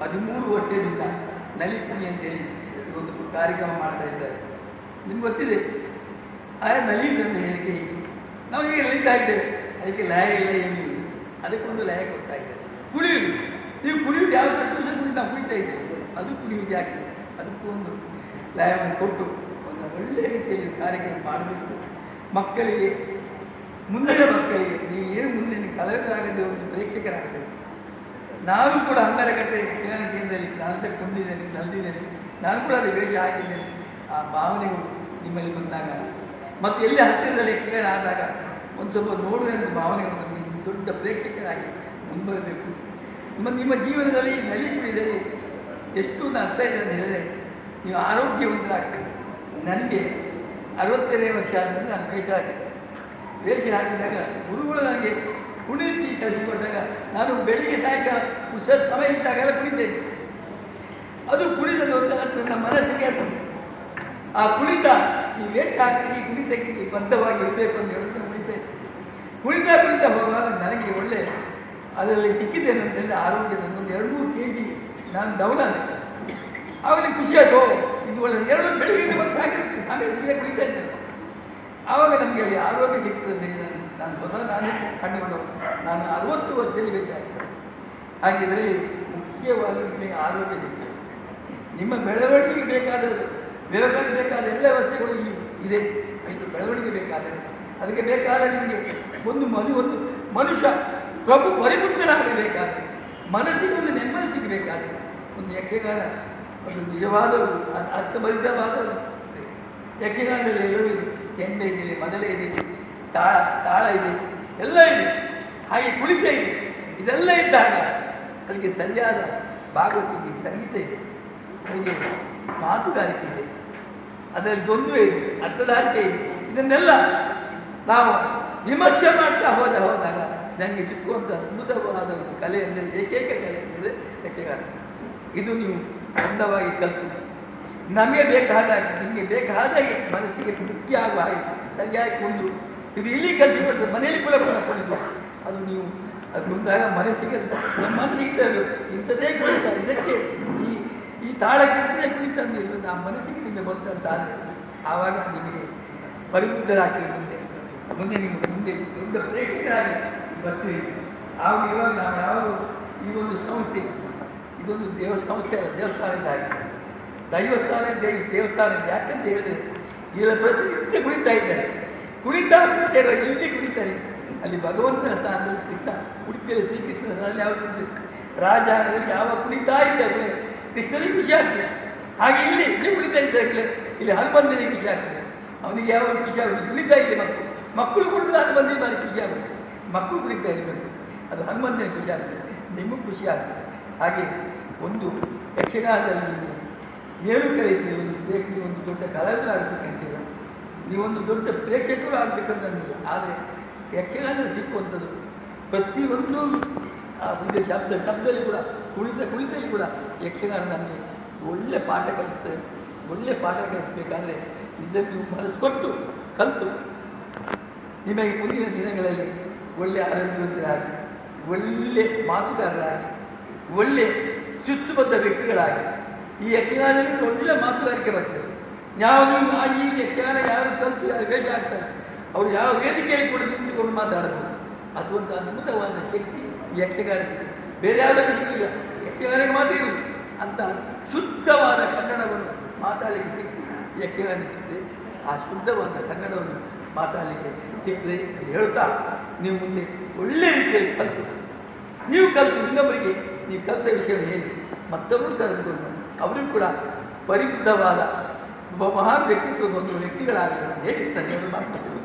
ಹದಿಮೂರು ವರ್ಷದಿಂದ ನಲಿಪುಣಿ ಅಂತೇಳಿ ಒಂದು ಕಾರ್ಯಕ್ರಮ ಮಾಡ್ತಾ ಇದ್ದಾರೆ. ನಿಮ್ಗೆ ಗೊತ್ತಿದೆ? ಆಯ ನಲಿ ಅಂತ ಹೇಳಿಕೆ ಹೀಗೆ? ನಾವು ಈಗ ನಲಿತಾ ಇದ್ದೇವೆ. ಅದಕ್ಕೆ ಲಯ ಇಲ್ಲ ಏನಿಲ್ಲ ಅದಕ್ಕೊಂದು ಲಯ ಕೊಡ್ತಾ ಇದ್ದೇವೆ ಕುಡಿಯುವುದು ನೀವು ಕುಡಿಯುವುದು ಯಾವ ತತ್ವ ನಾವು ಕುಡಿತಾ ಇದ್ದೇವೆ? ಅದು ಕುಡಿಯುವುದು ಯಾಕೆ? ಅದಕ್ಕೂ ಒಂದು ಲಯವನ್ನು ಕೊಟ್ಟು ಒಂದು ಒಳ್ಳೆಯ ರೀತಿಯಲ್ಲಿ ಕಾರ್ಯಕ್ರಮ ಮಾಡಬೇಕು. ಮಕ್ಕಳಿಗೆ, ಮುಂದಿನ ಮಕ್ಕಳಿಗೆ, ನೀವು ಏನು ಮುಂದಿನ ಕಲಾವಿದರಾಗದೆ ಒಂದು ಪ್ರೇಕ್ಷಕರಾಗಬೇಕು. ನಾನು ಕೂಡ ಹಂಗಾರಕಟ್ಟೆ ಕಿರಣ ಕೇಂದ್ರದಲ್ಲಿ ನಾನು ಸಹ ಕೊಂಡಿದ್ದೇನೆ ನಲ್ದಿದ್ದೇನೆ ನಾನು ಕೂಡ ಅಲ್ಲಿ ವೇಷ ಹಾಕಿದ್ದೇನೆ. ಆ ಭಾವನೆಗಳು ನಿಮ್ಮಲ್ಲಿ ಬಂದಾಗ. ಮತ್ತು ಎಲ್ಲಿ ಹತ್ತಿರದಲ್ಲಿ ಕಿರಣ ಆದಾಗ ಒಂದು ಸ್ವಲ್ಪ ನೋಡುವಂಥ ಭಾವನೆಗಳು ನಮಗೆ ದೊಡ್ಡ ಪ್ರೇಕ್ಷಕರಾಗಿ ಮುಂಬರಬೇಕು. ಮತ್ತು ನಿಮ್ಮ ಜೀವನದಲ್ಲಿ ನಲಿ ಎಷ್ಟು ಒಂದು ಅರ್ಥ ಇದೆ ಅಂತ ಹೇಳಿದ್ರೆ ನೀವು ಆರೋಗ್ಯವಂತರಾಗ್ತೀರಿ. ನನಗೆ ಅರವತ್ತನೇ ವರ್ಷ ಆದ್ಮೇಲೆ ನಾನು ವೇಷ ಹಾಕಿದ್ದೆ. ವೇಷ ಹಾಕಿದಾಗ ಗುರುಗಳು ನನಗೆ ಕುಣಿತಿ ಕಲಿಸಿಕೊಂಡಾಗ ನಾನು ಬೆಳಿಗ್ಗೆ ಸಾಯಂಕಾಲ ಉತ್ಸವ ಸಮಯ ಇದ್ದಾಗೆಲ್ಲ ಕುಣಿತೇನೆ ಅದು ಕುಣಿತದ ಒಂದು ನನ್ನ ಮನಸ್ಸಿಗೆ ಅದು. ಆ ಕುಣಿತ ಈ ವೇಷ ಹಾಕಿ ಈ ಕುಣಿತಕ್ಕೆ ಬದ್ಧವಾಗಿ ಇರಬೇಕು ಅಂತ ಹೇಳುತ್ತೆ ಕುಣಿತ ಕುಣಿತ ಕುಣಿತ ಹೋಗುವಾಗ ನನಗೆ ಒಳ್ಳೆ ಅದರಲ್ಲಿ ಸಿಕ್ಕಿದ್ದೇನೆ ಅಂತ ಹೇಳಿ ಆರೋಗ್ಯದ ಒಂದು ಎರಡು ಮೂರು ಕೆ ಜಿ ನಾನು ಡೌನ್ ಆದೆ. ಆವಾಗ ಖುಷಿ ಆಯ್ತು ಇದು ಒಳ್ಳೆ ಎರಡು ಬೆಳಿಗ್ಗೆ ಬಂದು ಸಾಕಿರುತ್ತೆ ಸಮಯ ಸಿಗದೆ ಕುಣಿತಾ ಇದ್ದೇನೆ ನಮಗೆ ಅಲ್ಲಿ ಆರೋಗ್ಯ ಸಿಗ್ತದೆ ನಾನು ನಾನು ಸ್ವತಃ ನಾನೇ ಕಂಡುಕೊಂಡು ನಾನು ಅರವತ್ತು ವರ್ಷದಲ್ಲಿ ವೇಷ ಹಾಕಿದೆ ಹಾಗಿದ್ರೆ ಮುಖ್ಯವಾಗಿ ನಿಮಗೆ ಆರೋಗ್ಯ ಸಿಗ್ತದೆ. ನಿಮ್ಮ ಬೆಳವಣಿಗೆಗೆ ಬೇಕಾದ ವ್ಯವಹಾರಕ್ಕೆ ಬೇಕಾದ ಎಲ್ಲ ವ್ಯವಸ್ಥೆಗಳು ಇಲ್ಲಿ ಇದೆ. ಅದಕ್ಕೆ ಬೆಳವಣಿಗೆ ಬೇಕಾದರೆ, ಅದಕ್ಕೆ ಬೇಕಾದ ನಿಮಗೆ ಒಂದು ಮನು ಒಂದು ಮನುಷ್ಯ ಪ್ರಭು ಪರಿಬುದ್ಧನಾಗಬೇಕಾದರೆ ಮನಸ್ಸಿಗೆ ಒಂದು ನೆಮ್ಮದಿ ಸಿಗಬೇಕಾದರೆ ಒಂದು ಯಕ್ಷಗಾನ ಒಂದು ನಿಜವಾದ ಅರ್ಥಭರಿತವಾದ ಯಕ್ಷಗಾನದಲ್ಲಿ ಎಲ್ಲವೂ ಇದೆ. ಚೆಂಡೆ ಇದೆ ಮೊದಲೇ ಇದೆ, ತಾಳ ತಾಳ ಇದೆ, ಎಲ್ಲ ಇದೆ. ಹಾಗೆ ಕುಳಿತ ಇದೆ. ಇದೆಲ್ಲ ಇದ್ದಾಗ ಅದಕ್ಕೆ ಸರಿಯಾದ ಭಾಗವತಿಗೆ ಸಂಗೀತ ಇದೆ ಅದಕ್ಕೆ ಮಾತುಗಾರಿಕೆ ಇದೆ, ಅದರಲ್ಲಿ ದ್ವಂದ್ವ ಇದೆ, ಅರ್ಥಧಾರಿಕೆ ಇದೆ. ಇದನ್ನೆಲ್ಲ ನಾವು ವಿಮರ್ಶೆ ಮಾಡ್ತಾ ಹೋದ ಹೋದಾಗ ನನಗೆ ಸಿಕ್ಕುವಂಥ ಅದ್ಭುತವಾದ ಒಂದು ಕಲೆ ಅಂದರೆ ಏಕೈಕ ಕಲೆ ಅಂದರೆ ಯಕ್ಷಗಾನ ಇದು ನೀವು ಅಂದವಾಗಿ ಕಲಿತು. ನಮಗೆ ಹಾಗೆ, ನಿಮಗೆ ಬೇಕಾದಾಗೆ ಮನಸ್ಸಿಗೆ ತೃಪ್ತಿ ಆಗುವ ಹಾಗೆ ಸರಿಯಾಗಿ ಕೊಂಡು ಇದು ಇಲ್ಲಿ ಕಲಿಸಿಕೊಟ್ರೆ ಮನೆಯಲ್ಲಿ ಕೂಡ ಅದು ನೀವು ಅದು ಮುಂದಾಗ ಮನಸ್ಸಿಗೆ ನಮ್ಮ ಮನಸ್ಸಿಗೆ ತರಬೇಕು. ಇಂಥದ್ದೇ ಕುಳಿತ ಇದಕ್ಕೆ ಈ ಈ ತಾಳಕ್ಕೆ ಕುಳಿತ ಇರುವುದು ಆ ಮನಸ್ಸಿಗೆ ನಿಮಗೆ ಬಂದಂತಾದರೆ ಆವಾಗ ನಿಮಗೆ ಪರಿವೃದ್ಧರಾಗಿ ಮುಂದೆ ಮುಂದೆ ನೀವು ಮುಂದೆ ದೊಡ್ಡ ಪ್ರೇಕ್ಷಕರಾಗಿ ಬರ್ತೀರಿ. ಆವಾಗ ಇವಾಗ ನಾವು ಯಾವ ಈ ಒಂದು ಸಂಸ್ಥೆ, ಇದೊಂದು ದೇವ ಸಂಸ್ಥೆ ಅಲ್ಲ ದೇವಸ್ಥಾನ ಇದ್ದಾಗೆ ದೈವಸ್ಥಾನ ದೇವ ದೇವಸ್ಥಾನ ಇದೆ ಯಾಕಂತ ಹೇಳಿದ್ರೆ, ಇದರ ಪ್ರತಿನಿತ್ಯ ಕುಳಿತಾ ಇದ್ದಾರೆ. ಕುಳಿತಾ ಕುಳಿತಾರೆ ಇಲ್ಲಿ ಕುಳಿತಾರೆ ಅಲ್ಲಿ ಭಗವಂತನ ಸ್ಥಾನದಲ್ಲಿ ಕೃಷ್ಣ. ಉಡುಪಿಯಲ್ಲಿ ಶ್ರೀಕೃಷ್ಣನ ಸ್ಥಾನದಲ್ಲಿ ಯಾವ ರಾಜಾಂಗದಲ್ಲಿ ಯಾವ ಕುಣಿತಾ ಇದ್ದಾರೆ ಕೃಷ್ಣನಿಗೆ ಖುಷಿ ಆಗ್ತದೆ. ಹಾಗೆ ಇಲ್ಲಿ ಇಲ್ಲಿ ಕುಳಿತಾ ಇದ್ದಾರೆ ಇಲ್ಲಿ ಹನುಮಂತನಿಗೆ ಖುಷಿ ಆಗ್ತದೆ. ಅವನಿಗೆ ಯಾವ ಖುಷಿ ಆಗುತ್ತೆ ಕುಳಿತಾ ಇದೆ ಮಕ್ಕಳು. ಮಕ್ಕಳು ಕುಡಿದ್ರೆ ಹನುಮಂತನಿಗೆ ಭಾರಿ ಖುಷಿ ಆಗುತ್ತೆ ಮಕ್ಕಳು ಕುಣಿತಾ ಇರಬೇಕು ಅದು ಹನುಮಂತನಿಗೆ ಖುಷಿ ಆಗ್ತದೆ. ನಿಮಗೂ ಖುಷಿ ಆಗ್ತದೆ. ಹಾಗೆ ಒಂದು ಯಕ್ಷಗಾನದಲ್ಲಿ ಏನು ಕರೀತೀವಿ ಒಂದು ಬೇಕು ಒಂದು ದೊಡ್ಡ ಕಲಾವಿದರಾಗಬೇಕಂತಿಲ್ಲ ನೀವೊಂದು ದೊಡ್ಡ ಪ್ರೇಕ್ಷಕರು ಆಗಬೇಕಂತಿಲ್ಲ ಆದರೆ ಯಕ್ಷಗಾನ ಸಿಕ್ಕುವಂಥದ್ದು ಪ್ರತಿಯೊಂದು ಆ, ಒಂದು ಶಬ್ದ, ಶಬ್ದದಲ್ಲಿ ಕೂಡ ಕುಳಿತ ಕುಳಿತಲ್ಲಿ ಕೂಡ ಯಕ್ಷಗಾನ ನಮಗೆ ಒಳ್ಳೆ ಪಾಠ ಕಲಿಸ್ತದೆ ಒಳ್ಳೆ ಪಾಠ ಕಲಿಸಬೇಕಾದ್ರೆ ಇದನ್ನು ಮನಸ್ಸು ಕೊಟ್ಟು ಕಲಿತು ನಿಮಗೆ ಮುಂದಿನ ದಿನಗಳಲ್ಲಿ ಒಳ್ಳೆ ಆರೋಗ್ಯವಂತರಾಗಿ, ಒಳ್ಳೆ ಮಾತುಗಾರರಾಗಿ, ಒಳ್ಳೆ ಶಿಸ್ತುಬದ್ಧ ವ್ಯಕ್ತಿಗಳಾಗಿ ಈ ಯಕ್ಷಗಾನದಲ್ಲಿ ಒಳ್ಳೆ ಮಾತುಗಾರಿಕೆ ಬರ್ತದೆ. ಯಾವ ಈ ಯಕ್ಷಗಾನ ಯಾರು ಕಲಿತು, ಯಾರು ವೇಷ ಆಗ್ತಾರೆ ಅವರು ಯಾವ ವೇದಿಕೆಯಲ್ಲಿ ಕೂಡ ನಿಂತುಕೊಂಡು ಮಾತಾಡಬಹುದು. ಅದು ಒಂದು ಅದ್ಭುತವಾದ ಶಕ್ತಿ ಈ ಯಕ್ಷಗಾನಕ್ಕೆ ಬೇರೆ ಯಾವುದಕ್ಕೆ ಸಿಕ್ಕಿಲ್ಲ. ಯಕ್ಷಗಾನಕ್ಕೆ ಮಾತ್ರ ಇರುವುದು ಅಂತ ಶುದ್ಧವಾದ ಕನ್ನಡವನ್ನು ಮಾತಾಡಲಿಕ್ಕೆ ಶಕ್ತಿ ಯಕ್ಷಗಾನ ಸಿಕ್ಕಿದೆ. ಆ ಶುದ್ಧವಾದ ಕನ್ನಡವನ್ನು ಮಾತಾಡಲಿಕ್ಕೆ ಸಿಕ್ಕಿದೆ ಅಂತ ಹೇಳ್ತಾ ನೀವು ಮುಂದೆ ಒಳ್ಳೆ ರೀತಿಯಲ್ಲಿ ಕಲಿತು. ನೀವು ಕಲಿತು ಇನ್ನೊಬ್ಬರಿಗೆ, ನೀವು ಕಲಿತ ವಿಷಯ ಹೇಳಿ. ಮತ್ತೊಬ್ಬರು ಕರೆದುಕೊಂಡು ಅವರಿಗೂ ಕೂಡ ಪರಿಬುದ್ಧವಾದ ಒಬ್ಬ ಮಹಾನ್ ವ್ಯಕ್ತಿತ್ವದ ಒಂದು ವ್ಯಕ್ತಿಗಳಾಗಲಿ ಅಂತ ಹೇಳಿ ನಾನು ಮಾತು